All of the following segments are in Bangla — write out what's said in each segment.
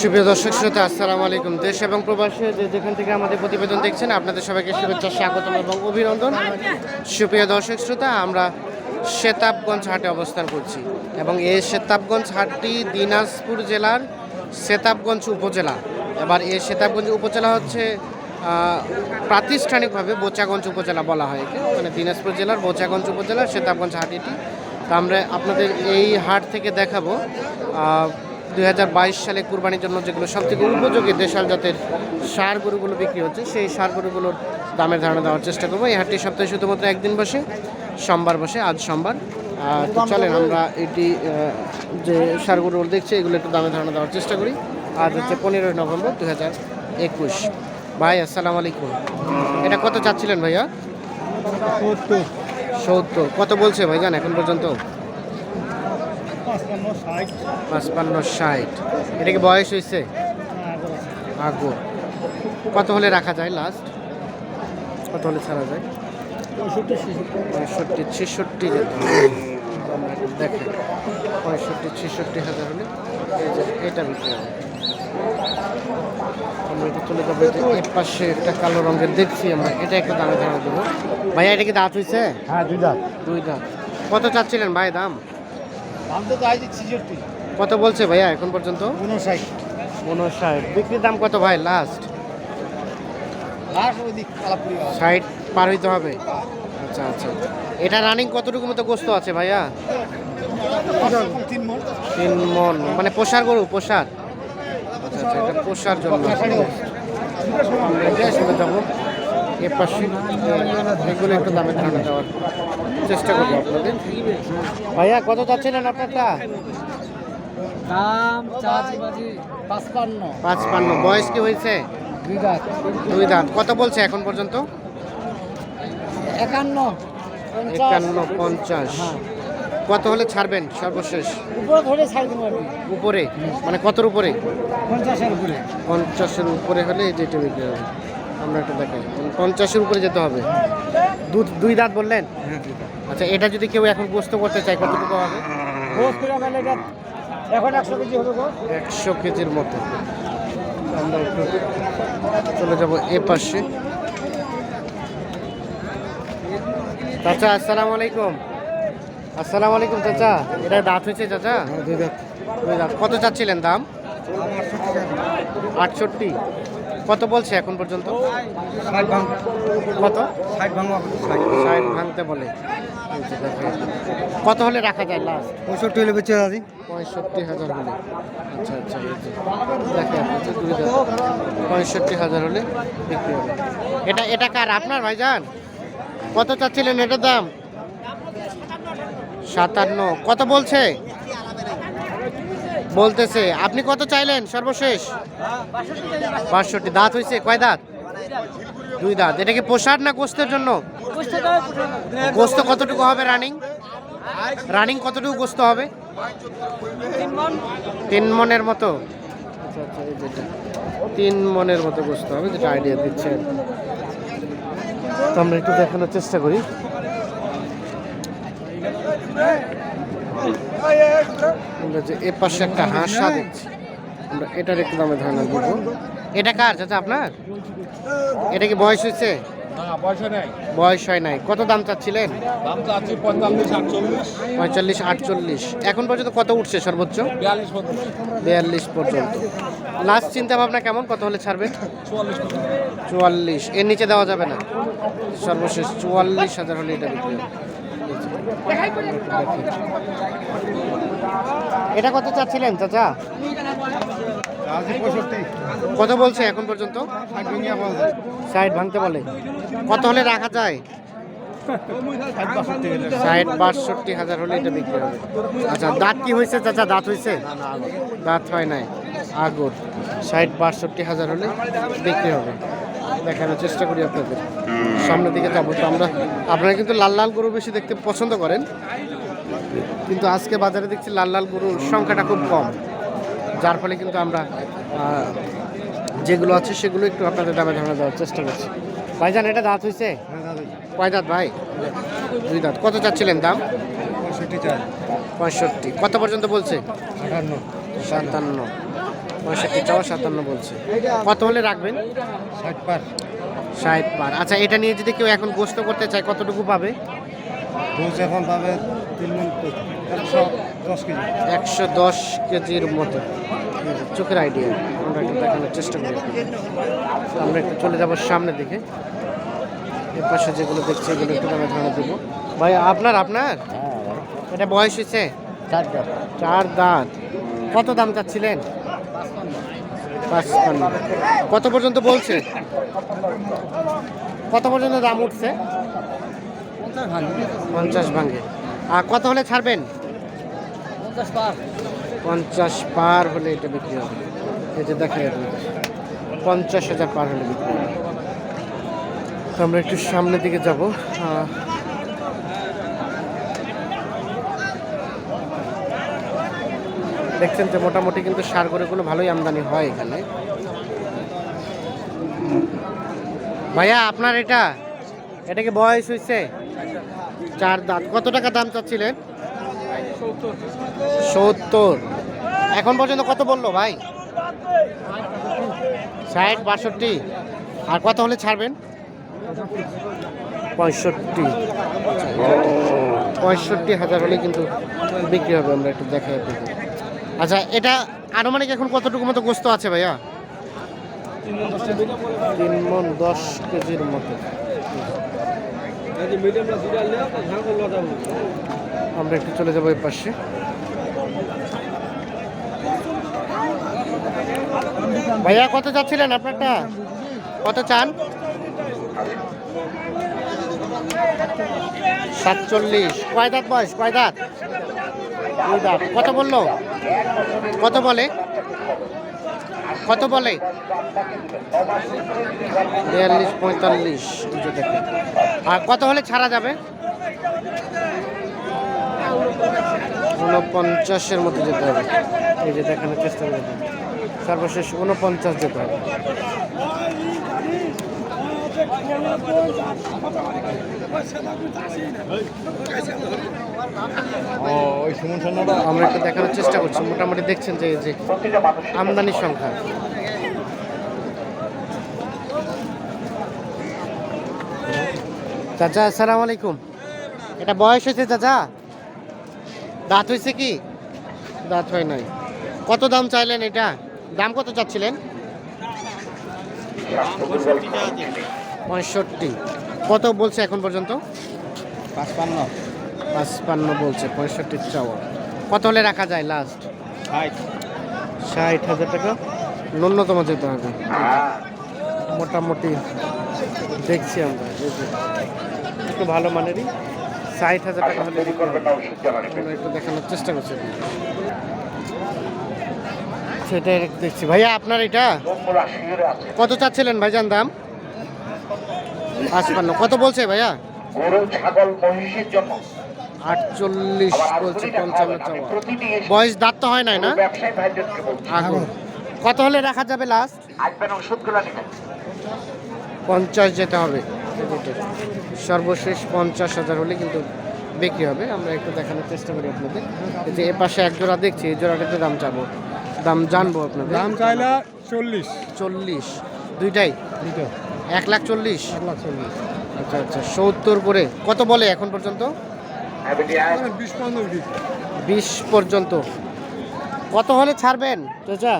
সুপ্রিয় দর্শক শ্রোতা, আসসালামু আলাইকুম। দেশ এবং প্রবাসী যে যেখান থেকে আমাদের প্রতিবেদন দেখছেন, আপনাদের সবাইকে শুভেচ্ছা, স্বাগতম এবং অভিনন্দন। সুপ্রিয় দর্শক শ্রোতা, আমরা সেতাবগঞ্জ হাটে অবস্থান করছি এবং এই সেতাবগঞ্জ হাটটি দিনাজপুর জেলার সেতাবগঞ্জ উপজেলা। এবার এই সেতাবগঞ্জ উপজেলা হচ্ছে প্রাতিষ্ঠানিকভাবে বোচাগঞ্জ উপজেলা বলা হয় মানে দিনাজপুর জেলার বোচাগঞ্জ উপজেলার সেতাবগঞ্জ হাট এটি। তা আমরা আপনাদের এই হাট থেকে দেখাবো দুই হাজার বাইশ সালে কুরবানির জন্য যেগুলো সবথেকে উপযোগী দেশাল জাতের সার গরুগুলো বিক্রি হচ্ছে সেই সার গরুগুলোর দামের ধারণা দেওয়ার চেষ্টা করব। এই হাটটি সপ্তাহে শুধুমাত্র একদিন বসে সোমবার বসে আজ সোমবার। চলেন আমরা এটি যে সার গরুগুলো দেখছি এগুলো একটু দামের ধারণা দেওয়ার চেষ্টা করি। আজ হচ্ছে পনেরোই নভেম্বর দু হাজার একুশ। ভাই আসসালামু আলাইকুম। এটা কত চাচ্ছিলেন ভাইয়া? সত্তর। সত্তর। কত বলছে ভাইজান এখন পর্যন্ত? পাঁচপান্ন ষাট। এটা কি বয়স হয়েছে? আগো। কত হলে রাখা যায় লাস্ট কত হলে ছাড়া যায়? পঁয়ষট্টি ছেষট্টি পঁয়ষট্টি ছেষট্টি যেতে হবে। তো আমরা একটু দেখি পঁয়ষট্টি ছেষট্টি হাজার হলে এটা বিক্রি হবে। আমরা একটু তুলে যাব এর পাশে একটা কালো রঙের দেখছি আমরা এটা একটা দামে ধারণা দেবো। ভাইয়া এটা কি দাঁত হয়েছে? হ্যাঁ দুই দাঁত। দুই দাঁত। কত চাচ্ছিলেন ভাই দাম? দাম তো চাইছি ছেষট্টি। কত বলছে ভাইয়া এখন পর্যন্ত? উনষাট উনষাট বিক্রির দাম কত ভাই লাস্ট ষাট পার হইতে হবে। আচ্ছা আচ্ছা। এটা রানিং কতটুকু মতো গোস্ত আছে ভাইয়া? মন। তিন মন। মানে পোষার গরু পোষার? আচ্ছা আচ্ছা এটা পোষার জন্য। এ পাশে এগুলো একটু দামে ধারণা দেওয়ার চেষ্টা করব আপনাদের। ভাইয়া কত চাচ্ছিলেন আপনারটা? দাম পাঁচপান্ন। পাঁচ পান্ন বয়স কি হয়েছে? দুই দাঁত। দুই দাঁত। কত বলছে এখন পর্যন্ত? একান্ন একান্ন পঞ্চাশ। কত হলে ছাড়বেন সর্বশেষ? উপরে ধরে উপরে? মানে কতর উপরে? পঞ্চাশের উপরে। পঞ্চাশের উপরে হলে যেটা বিক্রি হবে। আমরা একটু দেখাই। পঞ্চাশের উপরে যেতে হবে। দুধ দুই দাঁত বললেন? হ্যাঁ দুই দাঁত। আচ্ছা এটা যদি কেউ এখন গোস্ত করতে চায় কতটুকু হবে? এখন একশো কেজি হবে একশো কেজির মতো। আমরা একটু চলে যাব এ পাশে। চাচা আসসালামু আলাইকুম। আসসালামু আলাইকুম চাচা। এটা দাঁত হয়েছে চাচা? হ্যাঁ দুই দাঁত। দুই দাঁত। কত চাচ্ছিলেন দাম? আটষট্টি। কত বলছে এখন পর্যন্ত? কত? ষাট ভাঙতে বলে। কত হলে রাখা যায় লাস্ট পঁয়ষট্টি হলে বেঁচে দাদি। পঁয়ষট্টি হাজার হলে। আচ্ছা আচ্ছা দেখেন। পঁয়ষট্টি হাজার হলে বিক্রি হবে। এটা এটা কার? আপনার ভাইজান? কত চাচ্ছিলেন এটার দাম? সাতান্ন। কত বলছে? বলতেছে, আপনি কত চাইলেন সর্বশেষ? বাষট্টি, দাঁত হয়েছে কয় দাঁত? দুই দাঁত। এটা কি পোষার না গোস্তের জন্য? গোস্ত কতটুকু হবে রানিং? রানিং কতটুকু গোস্ত হবে? তিন মনের মতো। তিন মনের মতো গোস্ত হবে, যেটা আইডিয়া দিচ্ছে আর কি। তো আমরা একটু দেখানোর চেষ্টা করি। আমরা যে এ পাশে একটা হাঁসা দেখছি। আমরা এটার একটু দামে ধারণা দিব। এটা কার চাচা আপনার? এটা কি বয়স হয়েছে? বয়স হয় নাই। কত দাম চাচ্ছিলেন? পঁয়তাল্লিশ আটচল্লিশ। এখন পর্যন্ত কত উঠছে সর্বোচ্চ? বিয়াল্লিশ পর্যন্ত। লাস্ট চিন্তা ভাবনা কেমন? কত হলে ছাড়বেন? চুয়াল্লিশ এর নিচে দেওয়া যাবে না। সর্বশেষ চুয়াল্লিশ হাজার হলে এটা বিক্রি এটা কত চাচ্ছিলেন, চাচা? কত বলছে এখন পর্যন্ত? সাইড ভাঙতে বলে। কত হলে রাখা যায়? ষাট হাজার হলে এটা হবে। আচ্ছা দাঁত কি হয়েছে, চাচা? দাঁত হয়েছে? দাঁত হয় নাই। আগর। ষাট বাষট্টি হাজার হলে বিক্রি হবে। দেখানোর চেষ্টা করি আপনাদের। সামনের দিকে যাব। তো আমরা আপনারা কিন্তু লাল লাল গরু বেশি দেখতে পছন্দ করেন। কিন্তু আজকে বাজারে দেখছি লাল লাল গরুর সংখ্যাটা খুব কম। যার ফলে কিন্তু আমরা যেগুলো আছে সেগুলো একটু আপনাদের দামে ধারণা দেওয়ার চেষ্টা করছি। ভাইজান এটা দাঁত হয়েছে কয় দাঁত ভাই? দুই দাঁত। কত চাচ্ছিলেন দাম? পঁয়ষট্টি। কত পর্যন্ত বলছে? আটান্ন। সাতান্ন। পঁয়ষট্টি চাওয়া সাতান্ন বলছে। কত হলে রাখবেন? ষাট পার। ষাট পার। আচ্ছা এটা নিয়ে যদি কেউ এখন গোস্ত করতে চায় কতটুকু পাবে? এখন পাবে তিন একশো দশ কেজি। একশো দশ কেজির মতো। চোখের আইডিয়া আমরা একটু দেখানোর চেষ্টা করি। আমরা একটু চলে যাব সামনের দিকে। এর পাশে যেগুলো দেখছি এগুলো একটু দামে ধারণা দেবো। ভাই আপনার আপনার? এটা বয়স হয়েছে? চারটা চার দাঁত। কত দাম চাচ্ছিলেন? পাঁচপান্ন। কত পর্যন্ত বলছে? কত পর্যন্ত দাম উঠছে? পঞ্চাশ ভাঙে। আর কত হলে ছাড়বেন? পঞ্চাশ পার হলে এটা বিক্রি হবে। এই যে দেখা যাবে পঞ্চাশ হাজার পার হলে বিক্রি হবে। আমরা একটু সামনের দিকে যাব। দেখছেন যে মোটামুটি কিন্তু সার গরুগুলো ভালোই আমদানি হয় এখানে। ভাইয়া, আপনার এটা? এটা কি বয়স হয়েছে চার দাঁত। কত টাকা দাম চাচ্ছিলেন? সত্তর। এখন পর্যন্ত কত বলল ভাই? ষাট, বাষট্টি। আর কত হলে ছাড়বেন? পঁয়ষট্টি। পঁয়ষট্টি হাজার হলে কিন্তু বিক্রি হবে, আমরা একটু দেখাই আচ্ছা এটা আনুমানিক এখন কতটুকু মতো গোস্ত আছে ভাইয়া? তিন মন দশ কেজির মতো। আমরা একটু চলে যাব এই পাশে। ভাইয়া কত যাচ্ছিলেন আপনারটা? কত চান? সাতচল্লিশ। কয় দাঁত বয়স? কয় দাঁত? দুই দাঁত। কত বলল? কত বলে? কত বলে? বিয়াল্লিশ, পঁয়তাল্লিশ যে আর কত হলে ছাড়া যাবে? উনপঞ্চাশের মধ্যে যেতে হবে। এই যে দেখানোর চেষ্টা করে সর্বশেষ উনপঞ্চাশ যেতে হবে। ও, ওই সুমন সন্ন্যাটা আমরা একটু দেখানোর চেষ্টা করছি। মোটামুটি দেখছেন যে যে আমদানির সংখ্যা। চাচা, আসসালামু আলাইকুম। এটা বয়স হয়েছে চাচা? দাঁত হয়েছে কি? দাঁত হয় নাই। কত দাম চাইলেন এটা? দাম কত চাচ্ছিলেন? পঁয়ষট্টি। কত বলছে এখন পর্যন্ত? পাঁচপান্ন। পাঁচপান্ন বলছে পঁয়ষট্টি চাওয়া। কত হলে রাখা যায় লাস্ট ষাট। হাজার টাকা? ন্যূনতম যেতে হবে। মোটামুটি দেখছি আমরা একটু ভালো মানেরই। ষাট হাজার টাকা হলে একটু দেখানোর চেষ্টা করছি। সেটাই দেখছি। ভাইয়া আপনার এটা? কত চাচ্ছিলেন ভাইজান দাম? পাঁচপান্ন। কত বলছে ভাইয়া? গরু ছাগল মহিষের জন্য। আটচল্লিশ বলছে পঞ্চান্ন চাওয়া বয়স দাঁত তো হয় নাই না? কত হলে রাখা যাবে লাস্ট পঞ্চাশ যেতে হবে। সর্বশেষ পঞ্চাশ হাজার হলে কিন্তু বিক্রি হবে। আমরা একটু দেখানোর চেষ্টা করি আপনাদের। এই যে এ পাশে এক জোড়া দেখছি এই জোড়াটাতে দাম চাবো দাম জানব আপনাদের। দাম চাইলে চল্লিশ। চল্লিশ। দুইটাই? দুটো এক লাখ চল্লিশ। এক লাখ চল্লিশ। আচ্ছা আচ্ছা সত্তর করে। কত বলে এখন পর্যন্ত? বিশ পনেরো বিশ বিশ পর্যন্ত। কত হলে ছাড়বেন চাচা?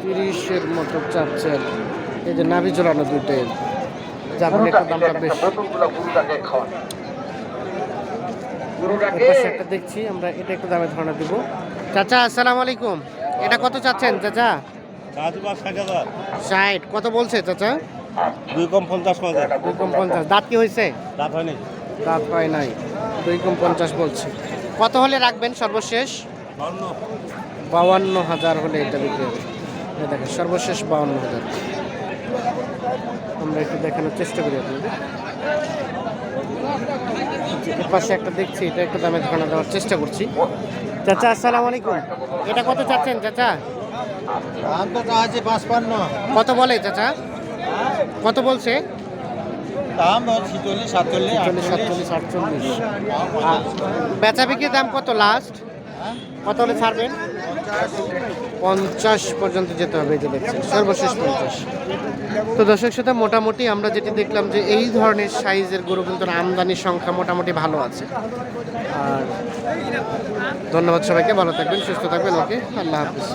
তিরিশের মতো চাচ্ছেন। এই যে নাভি জোড়ানো দুইটাই যাবেন একটু দামটা বেশ একটা দেখছি আমরা এটা একটু দামে ধারণা দিব। চাচা আসসালামু আলাইকুম। এটা কত চাচ্ছেন চাচা? ষাট কত বলছে চাচা? দুই কম পঞ্চাশ দুই কম পঞ্চাশ। দাঁত কি হয়েছে? দাঁত হয়নি। দাঁত হয় নাই। দুই কম পঞ্চাশ বলছে। কত হলে রাখবেন সর্বশেষ? বাউান্ন। হাজার হলে এটা বিক্রি হবে। দেখেন সর্বশেষ বাউান্ন হাজার। আমরা একটু দেখানোর চেষ্টা করি আপনাদের। পাশে একটা দেখছি এটা একটু দামে ধারণা দেওয়ার চেষ্টা করছি। চাচা আসসালামু আলাইকুম। এটা কত চাচ্ছেন চাচা? কত বলে চাচা? কত বলছে? দাম ছিচল্লিশ সাতচল্লিশ চল্লিশ সাতচল্লিশ আটচল্লিশ। বেচা বিক্রির দাম কত লাস্ট কত হলে ছাড়বেন? পঞ্চাশ পর্যন্ত যেতে হবে যে দেখছেন সর্বশেষ পঞ্চাশ। তো দর্শক সাথে মোটামুটি আমরা যেটি দেখলাম যে এই ধরনের সাইজের গরু কিন্তু আমদানির সংখ্যা মোটামুটি ভালো আছে। আর ধন্যবাদ সবাইকে ভালো থাকবেন সুস্থ থাকবেন ওকে? আল্লাহ হাফিজ।